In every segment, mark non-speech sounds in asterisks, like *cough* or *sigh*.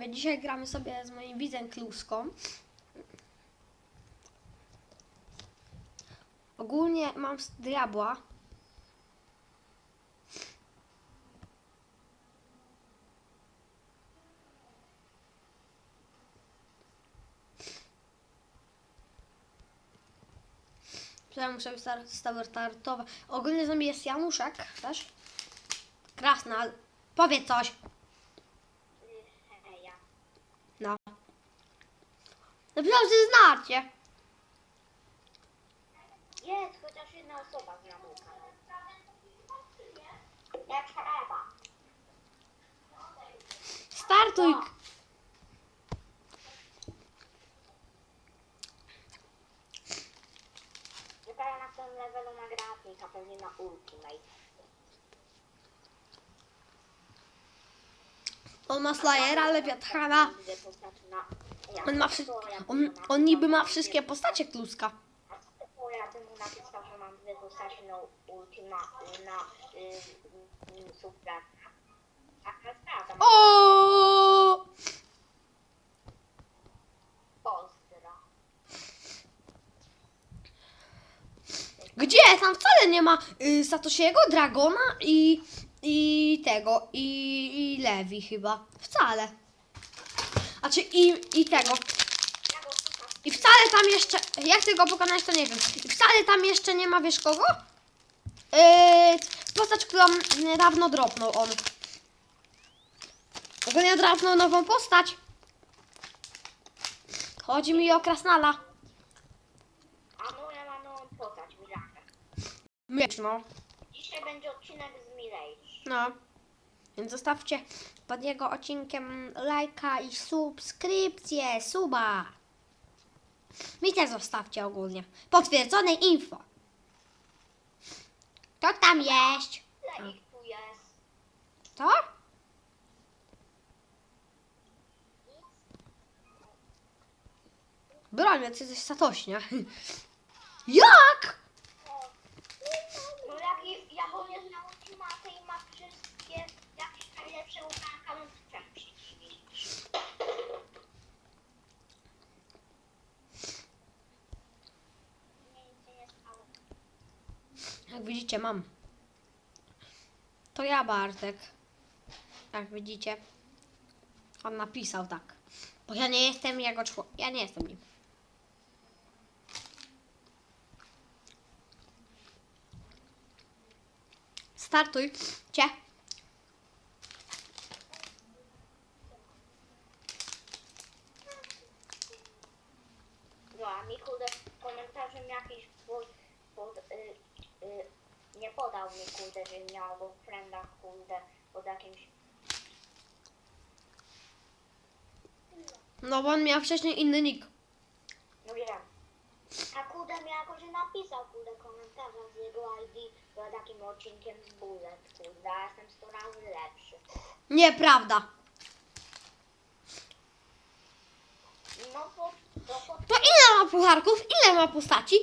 widzowie, dzisiaj gramy sobie z moim widzem Kluską. Ogólnie mam diabła. Ja muszę star- startować. Ogólnie z nami jest Januszek też. Krasnal. Powiedz coś. Heja. No. Naprawdę znacie. Jest chociaż jedna osoba z Ramuka. Jak trzeba. Startuj. Czekaj na tym levelu na grafik, a pewnie na ultimate. On ma Slayera, Lewiathana. Widzę postaci na... Ja, On ma on, on niby ma wszystkie postacie kluska. Napisał, że mam dwie postaci na ultima, na O! Gdzie? Tam wcale nie ma y, Satoshiego, Dragona i, i tego, i, i Lewi chyba. Wcale. A czy i, i tego. I wcale tam jeszcze, jak ty go pokonać, to nie wiem. I wcale tam jeszcze nie ma, wiesz kogo? Yy, postać, którą niedawno dropnął on. Ogólnie dropnął nową postać. Chodzi mi o Krasnala. A no ja mam nową postać. Miecz, no. Dzisiaj będzie odcinek z Mirage. No. Więc zostawcie pod jego odcinkiem lajka i subskrypcję, suba. Mi też zostawcie ogólnie. Potwierdzone info. Kto tam jest? Ile ich tu jest? To? Broń, ty jesteś Satoś, nie? *laughs* Jak? No jak i- ja bo jest na ultimatę i ma wszystkie jakieś najlepsze ubranka, no to czemu się dziwisz? Nie, nic się nie stało. Jak widzicie, mam. To ja, Bartek. Jak widzicie. On napisał tak. Bo ja nie jestem jego człowiekiem. Ja nie jestem nim. Startuj. Cie a mi kurde komentarzem jakiś pod, pod, y, y, nie podał mi kurde, że miał go w friendach kurde pod jakimś No bo on miał wcześniej inny nick. No wiem. A kurde mi jakoś napisał kurde komentarza z jego ID pod takim odcinkiem z Bullet, kurde, a jestem 100 razy lepszy. Nieprawda. No po, no po To ile ma pucharków? Ile ma postaci?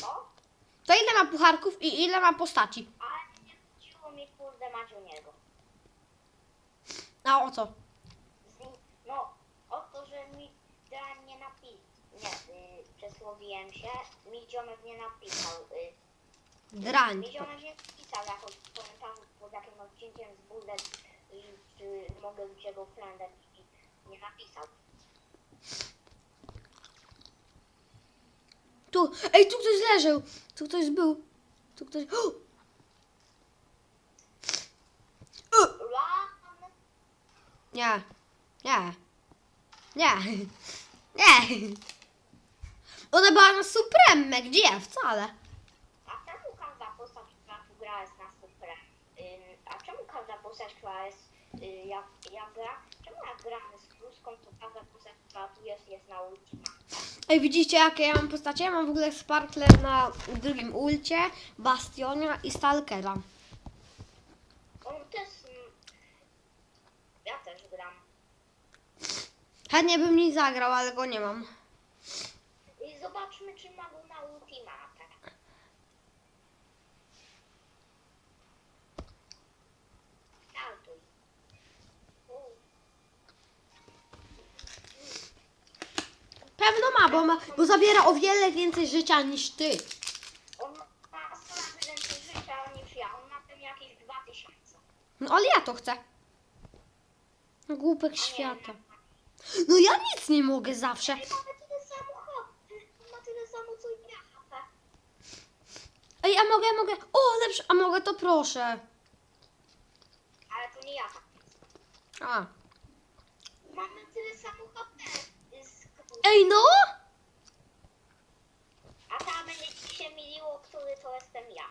co? To ile ma pucharków i ile ma postaci? Ale nie chodziło mi kurde mać o niego. A o co? Z nim, no o to, że mi ten nie napisał, nie, y, przesłowiłem się, mi ziomek nie napisał, y, Drań. mi ziomek nie napisał jakoś komentarzu pod jakim odcinkiem z Bullet, y, czy mogę jego friendem i nie napisał. Tu, ej, tu ktoś leżał. Tu ktoś był. Tu ktoś. O! *gasps* Nie. Nie. Nie. *laughs* Nie. Ona była na Supreme. Gdzie? Wcale. A czemu każda postać, która tu gra jest na super? Ym, a czemu każda postać, która jest, y, jak gra, czemu jak gramy z kluską, to każda postać, która tu jest, jest na ultima? Ej, widzicie jakie ja mam postacie? Ja mam w ogóle Sparkler na drugim ulcie, Bastionia i Stalkera. On też, mm, ja też gram. Chętnie bym nie zagrał, ale go nie mam. I zobaczmy, czy ma go na ultimatę. Startuj. Pewno ma, bo, ma, bo zabiera o wiele więcej życia niż ty. On ma 100 razy więcej życia niż ja. On ma pewnie jakieś 2000. No ale ja to chcę. Głupek świata. No ja nic nie mogę zawsze. Ej, mamy tyle samo HP. On ma tyle samo co ja HP. Ej, a mogę, mogę. O, lepsze, a mogę to proszę. Ale to nie ja. A. Mamy tyle samo HP. Ej, no! A tam będzie ci się miliło, który to jestem ja.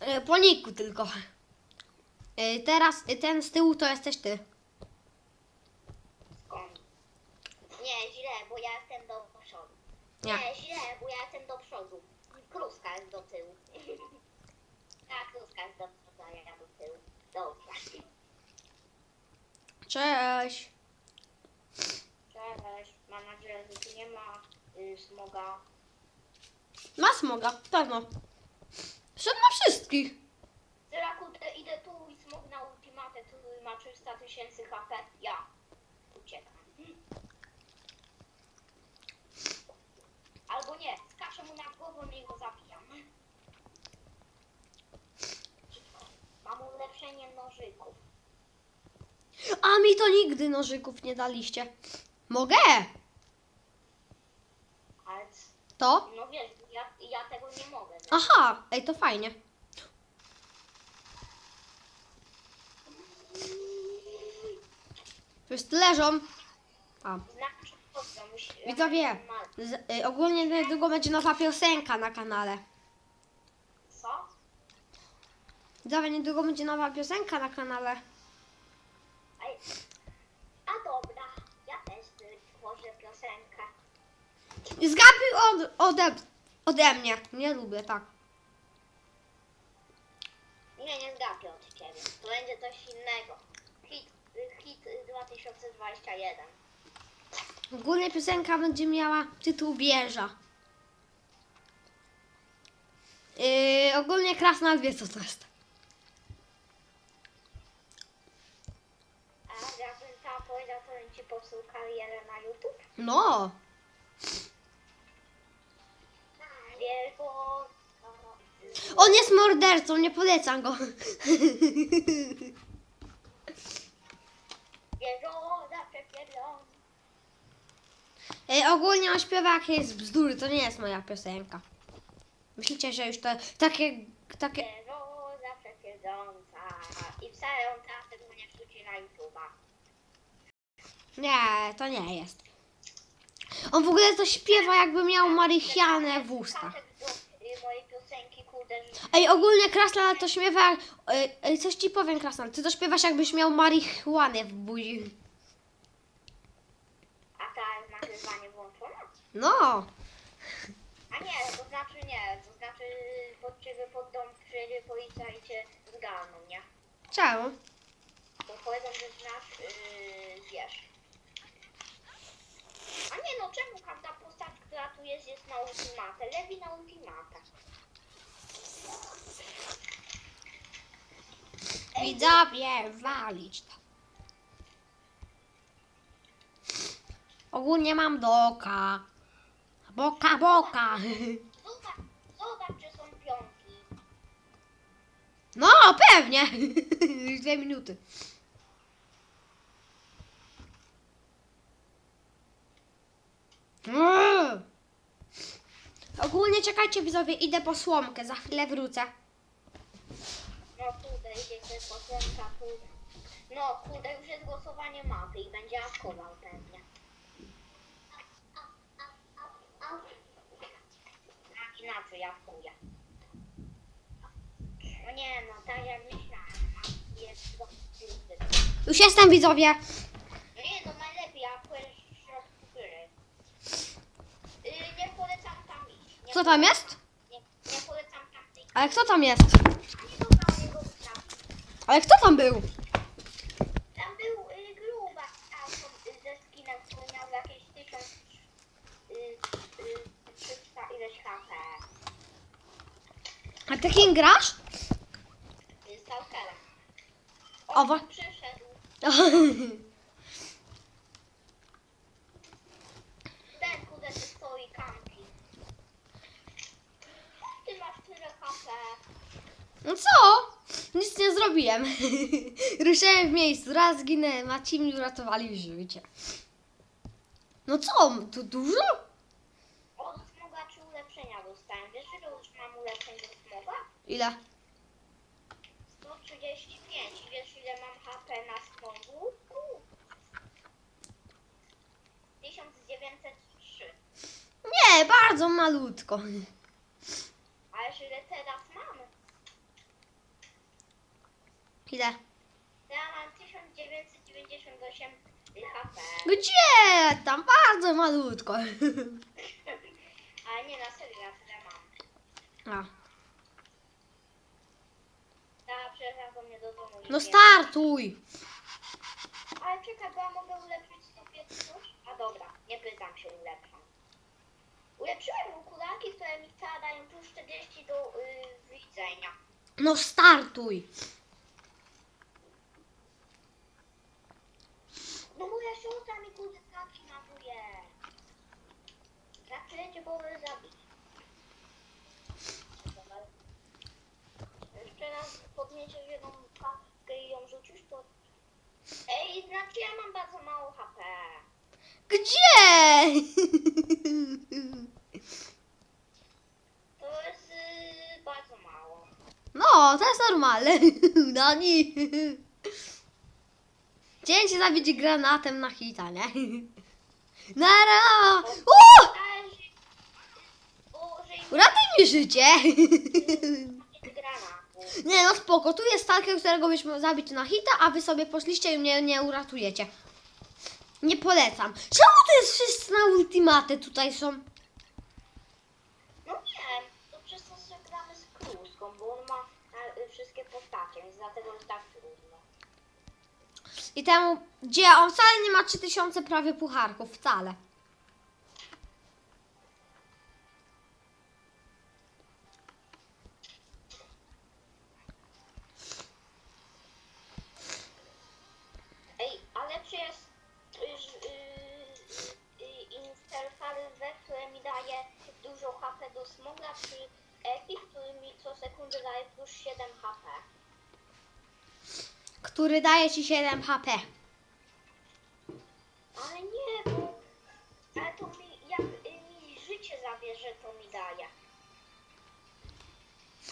E, Po niku tylko. E, Teraz e, ten z tyłu to jesteś ty. Skąd? Nie, źle, bo ja jestem do przodu. Nie. Nie, źle, bo ja jestem do przodu. Kluska jest do tyłu. *laughs* Tak, kluska jest do przodu, a ja do tyłu. Dobra. Cześć. Cześć, mam nadzieję, że tu nie ma y, smoga. Ma smoga, pewno. Wszedł na wszystkich. Syraku, te- idę tu i smog na ultimatę, który ma 300 tysięcy HP. Ja uciekam. Albo nie, skaczę mu na głowę i go zabijam. Mam ulepszenie nożyków. A mi to nigdy nożyków nie daliście. Mogę. Ale c- To? no wiesz, ja, ja tego nie mogę. Wiesz? Aha, ej, to fajnie. Wszyscy leżą. A. Widzowie, z, y, ogólnie niedługo będzie nowa piosenka na kanale. Co? Widzowie, niedługo będzie nowa piosenka na kanale. A, a dobra, ja też tworzę piosenkę. Zgapił od, ode, ode mnie. Nie lubię, tak. Nie, nie zgapię od ciebie. To będzie coś innego. Hit, hit y, 2021. Ogólnie piosenka będzie miała tytuł Wieża. Yy, ogólnie Krasnal wie co to jest. A jakbym tam powiedział, to bym ci popsuł karierę na YouTube. No. Bo... On jest mordercą, nie polecam go. *laughs* Wiesz, o, zawsze pierdolę. Ej, ogólnie on śpiewa jakieś bzdury, to nie jest moja piosenka. Myślicie, że już to takie, takie... O. I wcale on teraz tego nie wrzuci na YouTube'a. Nie, to nie jest. On w ogóle to śpiewa jakby miał marihuanę w ustach. Piosenki, kurde. Ej, ogólnie Krasnal to śpiewa... Ej, ej, coś ci powiem, Krasnal. Ty to śpiewasz jakbyś miał marihuanę w buzi. A ta nagrywanie włączone? No. A nie, to znaczy nie, to znaczy pod ciebie pod dom przyjedzie policja i cię zgarną, nie? Czemu? Bo powiedzą, że znasz, yy, wiesz. A nie no, czemu każda postać, która tu jest, jest na ultimatę? Lewi na ultimatę. Ej, Widzowie, walić to. Ogólnie mam doka. Boka, boka. Zobacz, zobacz, czy są pionki. No, pewnie. *laughs* Już Dwie minuty. Mm. Ogólnie czekajcie widzowie, idę po słomkę, za chwilę wrócę. No kurde, idziecie posłanka, kurde. No kurde, już jest głosowanie mapy i będzie akował pewnie. A inaczej, ja wkuję. No nie no, tak jak myślałem, a jest kurde. Już jestem widzowie. No nie no, najlepiej, a wkujesz w środku gry. Yy, nie polecam tam iść. Nie Kto tam jest? Polecam. Ale kto tam jest? Ale kto tam był? Tam był y, gruba y, ze skinem, który miał jakieś 1000 y, y, 300 ileś HP. A ty kim grasz? Y, Stalkerem. O, On wa- tu przyszedł. *laughs* No co? Nic nie zrobiłem. *laughs* Ruszyłem w miejscu, raz zginęłem, a ci mi uratowali życie. No co, to dużo? Od smoga czy ulepszenia dostałem? Wiesz, że już mam ulepszeń do smoga? Ile? 135. I wiesz, ile mam HP na smogu? U. 1903. Nie, bardzo malutko. Ale ile teraz mam? Ile? Ja mam 1998 HP. Gdzie? Tam bardzo malutko. *laughs* Ale nie, na serio, ja tyle mam. A. Mnie do domu. No startuj. Ale czekaj, bo ja mogę ulepszyć sobie coś? A dobra, nie pytam się, ulepszam. Ulepszyłem okularki, które mi dają plus 40 do yy, widzenia. No startuj. Zaczęcie powinien zabić. Dobra. Jeszcze raz podniesiesz jedną kawkę i ją rzucisz, to... Ej, znaczy ja mam bardzo mało HP. Gdzie? To jest yy, bardzo mało. No, to jest normalne. *laughs* No nie. Chciałem cię zabić granatem na hita, nie? *laughs* Nara! Im Uratuj mi życie! nie no spoko, tu jest stalker, którego byśmy zabić na hita, a wy sobie poszliście i mnie nie uratujecie. Nie polecam. Czemu to jest wszyscy na ultimaty tutaj są? No nie, to przez to, że gramy z Kruską, bo on ma e, wszystkie postacie, więc dlatego jest tak trudno. I temu, gdzie on wcale nie ma 3000 prawie pucharków, wcale. Smoga, czy epic, który mi co sekundę daje plus 7 HP? Który daje ci 7 HP. Ale nie, bo ale to mi, jak mi życie zabierze, to mi daje.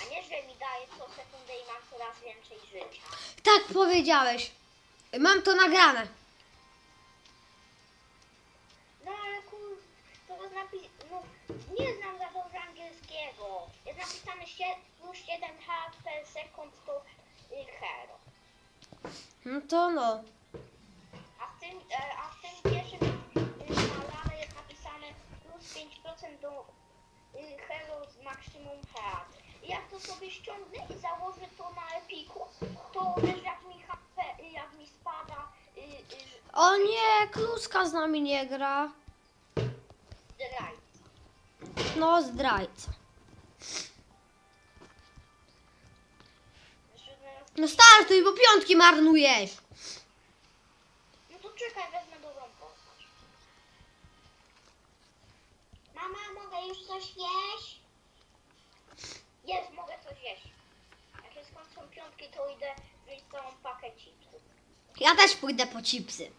A nie, że mi daje co sekundę i mam coraz więcej życia. Tak powiedziałeś. Mam to nagrane. No to no. A w tym, e, a w tym pierwszym kanale jest napisane plus 5% do y, hero z maksimum health. I jak to sobie ściągnę i założę to na epiku, to wiesz jak mi HP, y, jak mi spada y, y, O nie, kluska z nami nie gra. zdrajca. No, zdrajca. No, startuj, bo piątki marnujesz. No to czekaj, wezmę dobrą postać. Mama, mogę już coś jeść? Jest, mogę coś jeść. Jak się skończą piątki, to idę wziąć całą pakę chipsów. Ja też pójdę po chipsy.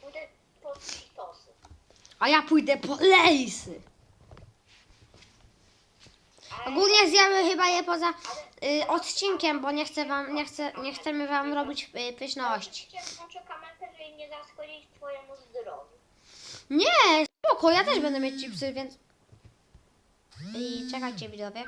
Pójdę po chitosy. A ja pójdę po lejsy. Ogólnie zjemy chyba je poza y, odcinkiem, bo nie chcę wam, nie chcę, nie chcemy wam robić y, pyszności. Nie zaszkodzić spoko, ja też będę mieć chipsy, więc... I czekajcie widzowie.